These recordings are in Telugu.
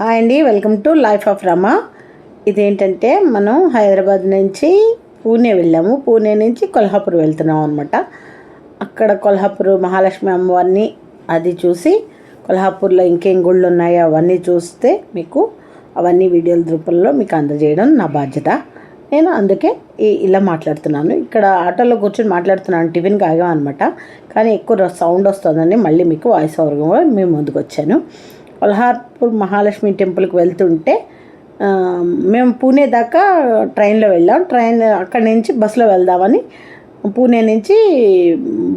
హాయ్ అండి welcome to life of Rama. ఇదేంటంటే మనం హైదరాబాద్ నుంచి పూణే వెళ్ళాము. పూణే నుంచి కొల్హాపూర్ వెళ్తున్నాం అనమాట అక్కడ కొల్హాపూర్ మహాలక్ష్మి అమ్మవారిని అది చూసి కొల్హాపూర్లో ఇంకేం గుళ్ళు ఉన్నాయో అవన్నీ చూస్తే మీకు అవన్నీ వీడియోల రూపంలో మీకు అందజేయడం నా బాధ్యత. నేను అందుకే ఈ- ఇలా మాట్లాడుతున్నాను. ఇక్కడ ఆటోలో కూర్చొని మాట్లాడుతున్నాను టిఫిన్కి ఆగాం అనమాట కానీ ఎక్కువ సౌండ్ వస్తుందని మళ్ళీ మీకు వాయిస్ ఓవర్గా మేము ముందుకు వచ్చాను. పల్హార్పూర్ మహాలక్ష్మి టెంపుల్కి వెళ్తుంటే మేము పూణే దాకా ట్రైన్లో వెళ్ళాం. ట్రైన్ అక్కడి నుంచి బస్సులో వెళ్దామని పూణే నుంచి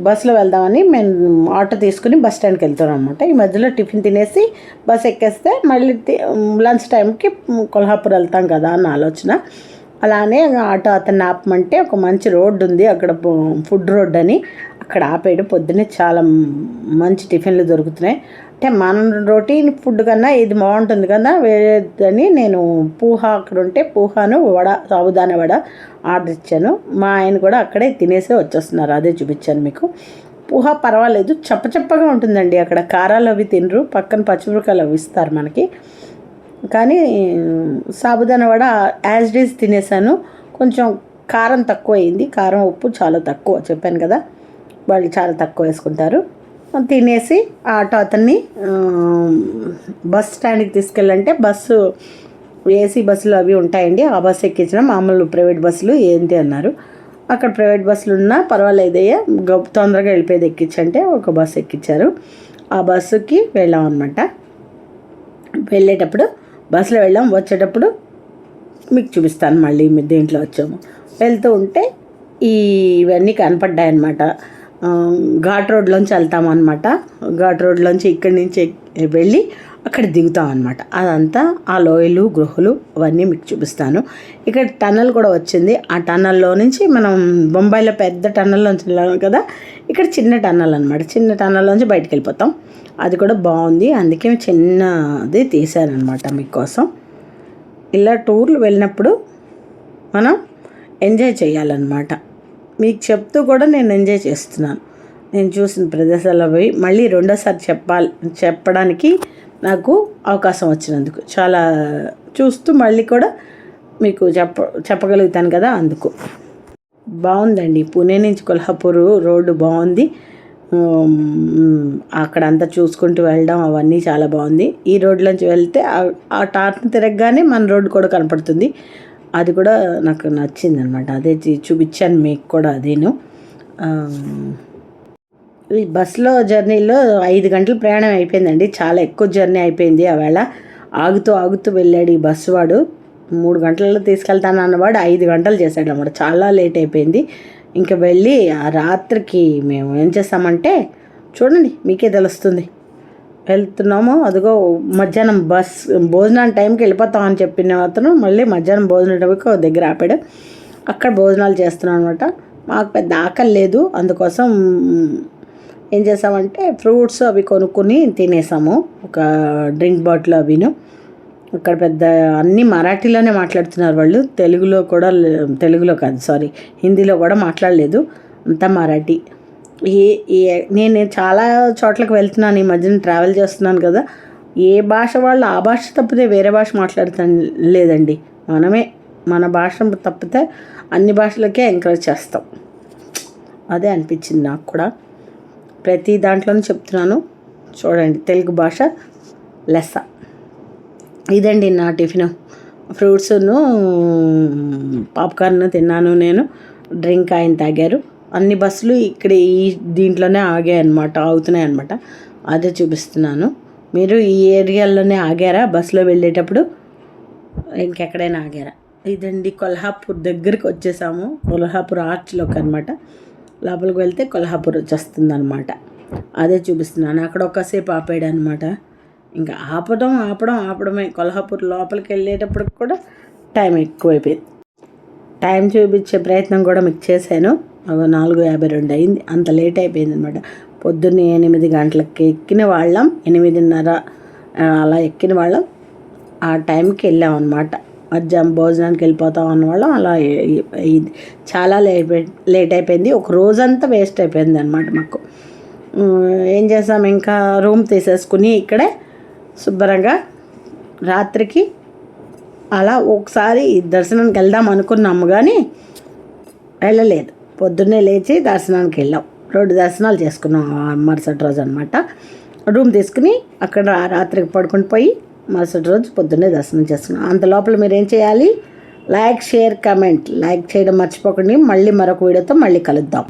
బస్సులో వెళ్దామని మేము ఆటో తీసుకుని బస్ స్టాండ్కి వెళ్తున్నాం అనమాట ఈ మధ్యలో టిఫిన్ తినేసి బస్ ఎక్కేస్తే మళ్ళీ లంచ్ టైంకి కొల్హాపూర్ వెళ్తాం కదా అన్న ఆలోచన. అలానే ఆటో అతన్ని ఆపమంటే ఒక మంచి రోడ్డు ఉంది. అక్కడ ఫుడ్ రోడ్ అని అక్కడ ఆపేయడం. పొద్దున్నే చాలా మంచి టిఫిన్లు దొరుకుతున్నాయి. అంటే మన రొటీన్ ఫుడ్ కన్నా ఇది బాగుంటుంది కదా వేరేదని నేను పూహ అక్కడ ఉంటే పూహాను వడ సాబుదానా వడ ఆర్డర్ ఇచ్చాను. మా ఆయన కూడా అక్కడే తినేసే వచ్చేస్తున్నారు అదే చూపించాను మీకు. పూహ పర్వాలేదు చప్పచప్పగా ఉంటుందండి అక్కడ. కారాలు అవి తినరు పక్కన పచ్చిమిరకాయలు అవి ఇస్తారు మనకి. కానీ సాబుదానా వడ యాజ్ డీస్ తినేసాను. కొంచెం కారం తక్కువ అయింది కారం ఉప్పు చాలా తక్కువ చెప్పాను కదా వాళ్ళు చాలా తక్కువ వేసుకుంటారు. తినేసి ఆటో అతన్ని బస్ స్టాండ్కి తీసుకెళ్ళంటే బస్సు ఏసీ బస్సులు అవి ఉంటాయండి. ఆ బస్సు ఎక్కించిన మామూలు ప్రైవేట్ బస్సులు ఏంటి అన్నారు. అక్కడ ప్రైవేట్ బస్సులు ఉన్నా పర్వాలేదయ్యా తొందరగా వెళ్ళిపోయేది ఎక్కించంటే ఒక బస్సు ఎక్కించారు ఆ బస్సుకి వెళ్ళాం అనమాట వెళ్ళేటప్పుడు బస్సులో వెళ్ళాం. వచ్చేటప్పుడు మీకు చూపిస్తాను మళ్ళీ మీ దేంట్లో వచ్చాము. వెళ్తూ ఉంటే ఈ ఇవన్నీ కనపడ్డాయి అనమాట ఘాట్ రోడ్లోంచి వెళ్తామన్నమాట. ఘాట్ రోడ్లోంచి ఇక్కడి నుంచి వెళ్ళి అక్కడ దిగుతాం అనమాట అదంతా ఆ లోయలు గుహలు అవన్నీ మీకు చూపిస్తాను. ఇక్కడ టన్నల్ కూడా వచ్చింది. ఆ టన్నల్లో నుంచి మనం బొంబాయిలో పెద్ద టన్నల్లోంచి వెళ్ళాం కదా? ఇక్కడ చిన్న టన్నల్ అనమాట చిన్న టన్నల్లోంచి బయటకు వెళ్ళిపోతాం. అది కూడా బాగుంది. అందుకే చిన్నది తీశారనమాట మీకోసం. ఇలా టూర్లు వెళ్ళినప్పుడు మనం ఎంజాయ్ చేయాలన్నమాట. మీకు చెప్తూ కూడా నేను ఎంజాయ్ చేస్తున్నాను. నేను చూసిన ప్రదేశాల్లో పోయి మళ్ళీ రెండోసారి చెప్పాలి చెప్పడానికి నాకు అవకాశం వచ్చినందుకు. చాలా చూస్తూ మళ్ళీ కూడా మీకు చెప్ప చెప్పగలుగుతాను కదా అందుకు. బాగుందండి. పూణే నుంచి కొల్హాపూర్ రోడ్డు బాగుంది. అక్కడ అంతా చూసుకుంటూ వెళ్ళడం అవన్నీ చాలా బాగుంది. ఈ రోడ్లోంచి వెళ్తే ఆ- ఆ టార్న్ తిరగగానే మన రోడ్డు కూడా కనపడుతుంది. అది కూడా నాకు నచ్చింది అనమాట అదే చూపించాను మీకు కూడా అదేను. ఈ బస్సులో జర్నీలో ఐదు గంటల ప్రయాణం అయిపోయిందండి. చాలా ఎక్కువ జర్నీ అయిపోయింది ఆవేళ. ఆగుతూ ఆగుతూ వెళ్ళాడు ఈ బస్సు వాడు. మూడు గంటలలో తీసుకెళ్తాను అన్నవాడు ఐదు గంటలు చేశాడు అనమాట చాలా లేట్ అయిపోయింది. ఇంకా వెళ్ళి ఆ రాత్రికి మేము ఏం చేస్తామంటే చూడండి మీకే తెలుస్తుంది. వెళ్తున్నాము. అదిగో మధ్యాహ్నం బస్ భోజనం టైంకి వెళ్ళిపోతాం అని చెప్పిన అతను మళ్ళీ మధ్యాహ్నం భోజనం టైంకి దగ్గర ఆపాడు. అక్కడ భోజనాలు చేస్తున్నాం అనమాట మాకు పెద్ద ఆకలి లేదు. అందుకోసం ఏం చేసామంటే ఫ్రూట్స్ అవి కొనుక్కొని తినేసాము. ఒక డ్రింక్ బాటిల్ అవిను. అక్కడ పెద్ద అన్ని మరాఠీలోనే మాట్లాడుతున్నారు వాళ్ళు. తెలుగులో కూడా తెలుగులో కాదు సారీ హిందీలో కూడా మాట్లాడలేదు. అంతా మరాఠీ. ఏ ఏ నేను చాలా చోట్లకు వెళ్తున్నాను ఈ మధ్యన ట్రావెల్ చేస్తున్నాను కదా. ఏ భాష వాళ్ళు ఆ భాష తప్పితే వేరే భాష మాట్లాడతాం లేదండి. మనమే మన భాష తప్పితే అన్ని భాషలకే ఎంకరేజ్ చేస్తాం. అదే అనిపించింది నాకు కూడా. ప్రతి దాంట్లోనూ చెప్తున్నాను చూడండి తెలుగు భాష లెస్స. ఇదండి నా టిఫిన్. ఫ్రూట్స్ను పాప్కార్న్ తిన్నాను నేను. డ్రింక్ ఆయన తాగారు. అన్ని బస్సులు ఇక్కడ ఈ దీంట్లోనే ఆగాయి అనమాట ఆగుతున్నాయి అనమాట అదే చూపిస్తున్నాను. మీరు ఈ ఏరియాలోనే ఆగారా? బస్సులో వెళ్ళేటప్పుడు? ఇంకెక్కడైనా ఆగారా? ఇదండి కొల్హాపూర్ దగ్గరికి వచ్చేసాము. కొల్హాపూర్ ఆర్చ్లోకి అనమాట లోపలికి వెళ్తే కొల్హాపూర్ వచ్చేస్తుంది అనమాట అదే చూపిస్తున్నాను. అక్కడ ఒక్కసేపు ఆపాడు అనమాట ఇంకా ఆపడం ఆపడం ఆపడమే. కొల్హాపూర్ లోపలికి వెళ్ళేటప్పటికి కూడా టైం ఎక్కువైపోయింది. టైం చూపించే ప్రయత్నం కూడా మీకు చేశాను. నాలుగు యాభై రెండు అయింది. అంత లేట్ అయిపోయింది అనమాట పొద్దున్నే ఎనిమిది గంటలకి ఎక్కిన వాళ్ళం. ఎనిమిదిన్నర అలా ఎక్కిన వాళ్ళం. ఆ టైంకి వెళ్ళాం అనమాట మధ్యాహ్నం భోజనానికి వెళ్ళిపోతాం అన్నవాళ్ళం అలా అయింది. చాలా లేట్ లేట్ అయిపోయింది. ఒక రోజంతా వేస్ట్ అయిపోయింది అనమాట మాకు ఏం చేసాం? ఇంకా రూమ్ తీసేసుకుని ఇక్కడే శుభ్రంగా రాత్రికి అలా ఒకసారి దర్శనానికి వెళ్దాం అనుకున్నాము కానీ వెళ్ళలేదు. పొద్దున్నే లేచి దర్శనానికి వెళ్ళాం. రెండు దర్శనాలు చేసుకున్నాం ఆ మరుసటి రోజు అనమాట రూమ్ తీసుకుని అక్కడ రాత్రికి పడుకొని పోయి మరుసటి రోజు పొద్దున్నే దర్శనం చేసుకున్నాం. అంత లోపల మీరు ఏం చేయాలి? Like share comment. లైక్ చేయడం మర్చిపోకండి. మళ్ళీ మరొక వీడియోతో మళ్ళీ కలుద్దాం.